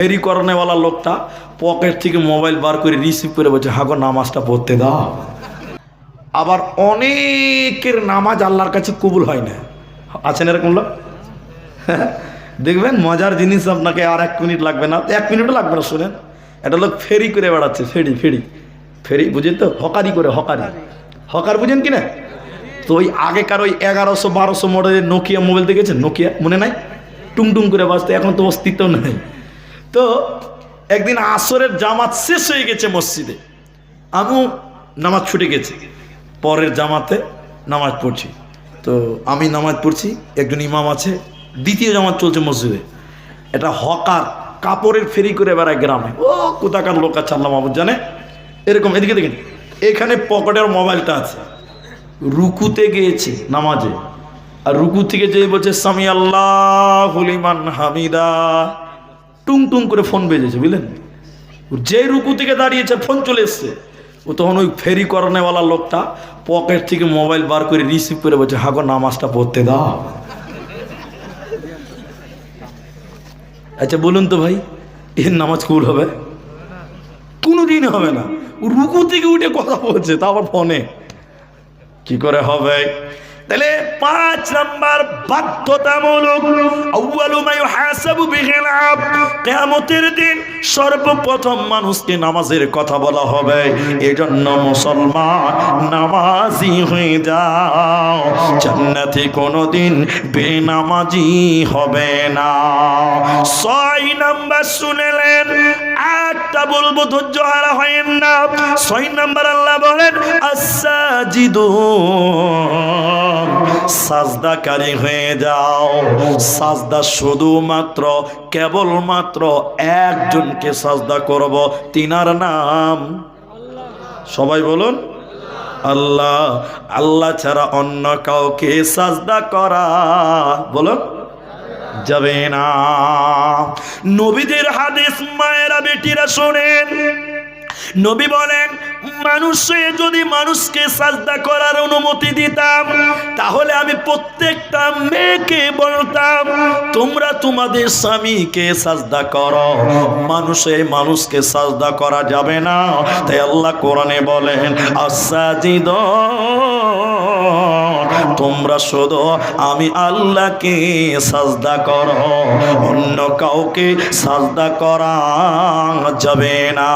ফেরি করনেওয়ালা লোকটা পকেট থেকে মোবাইল বার করে রিসিভ করে বলছে, হাগো, নামাজটা পড়তে দাও। আবার অনেকের নামাজ আল্লাহর কাছে কবুল হয় না। আছেন এরকম লোক? দেখবেন মজার জিনিস আপনাকে আর এক মিনিট লাগবে না। এক মিনিটও লাগবে না, শুনেন। একটা লোক ফেরি করে বেড়াচ্ছে, ফেরি ফেরি। ফেরি, বুঝেন তো? হকারি করে, হকারি। হকার বুঝেন কি না? তো ওই আগেকার ওই এগারোশো, বারোশো মডেলের নোকিয়া মোবাইল দেখেছেন? নোকিয়া মনে নাই? টুংটুং করে বাঁচতে এখন তো অস্তিত্ব নেই। তো একদিন আসরের জামাত শেষ হয়ে গেছে মসজিদে। আমিও নামাজ ছুটে গেছি। পরের জামাতে নামাজ পড়ছি। তো আমি নামাজ পড়ছি, একজন ইমাম আছে, দ্বিতীয় জামাত চলছে মসজিদে। এটা হকার, কাপড়ের ফেরি করে বেড়ায় গ্রামে। ও, কোথাকার লোক আছে আল্লাহ মাহবুদ জানে? এরকম, এদিকে দেখেন, এখানে পকেটের মোবাইলটা আছে। রুকুতে গিয়েছে নামাজে। আর রুকু থেকে যে বলছে সামি আল্লাহ হুলিমান হামিদা। টুং টুং করে ফোন বেজেছে, বুঝলেন? যে রুকু থেকে দাঁড়িয়েছে, ফোন চলে এসছে। ও তখন ওই ফেরি করনেওয়ালা লোকটা পকেট থেকে মোবাইল বার করে রিসিভ করে বলছে হাগো নামাজটা পড়তে দাও। আচ্ছা বলুন তো ভাই, এর নামাজ কবুল হবে? কোনোদিন হবে না। রুকু থেকে উঠে কথা বলছে তা আবার ফোনে। কি করে হবে? তাহলে পাঁচ নাম্বার বাধ্যতামূলক বিহিল দিন সর্বপ্রথম মানুষকে নামাজের কথা বলা হবে। এজন্য মুসলমান নামাজি হয়ে যাও। জান্নাতে কোনোদিন বেনামাজি হবে না। ছয় নাম্বার শুনেলেন, আটটা বলব ধৈর্য হারা হয় না। ছয় নাম্বার আল্লাহ বলেন আসাজিদু সাজদাকারী হয়ে যাও। সাজদা শুধুমাত্র, কেবলমাত্র একজনকে সাজদা করব, তিনার নাম সবাই বলুন, আল্লাহ। আল্লাহ ছাড়া অন্য কাউকে সাজদা করা, বলুন, যাবে না। নবীদের হাদিস মায়েরা, বেটিরা শোনেন। নবী বলেন, মানুষে যদি মানুষকে সাজদা করার অনুমতি দিতাম, তাহলে আমি প্রত্যেকটা মেয়েকে বলতাম, তোমরা তোমাদের স্বামীকে সাজদা করো। মানুষে মানুষকে সাজদা করা যাবে না। তাই আল্লাহ কোরআনে বলেন আসাজিদ তোমরা শুধু আমি আল্লাহকে সাজদা করো। অন্য কাউকে সাজদা করা যাবে না।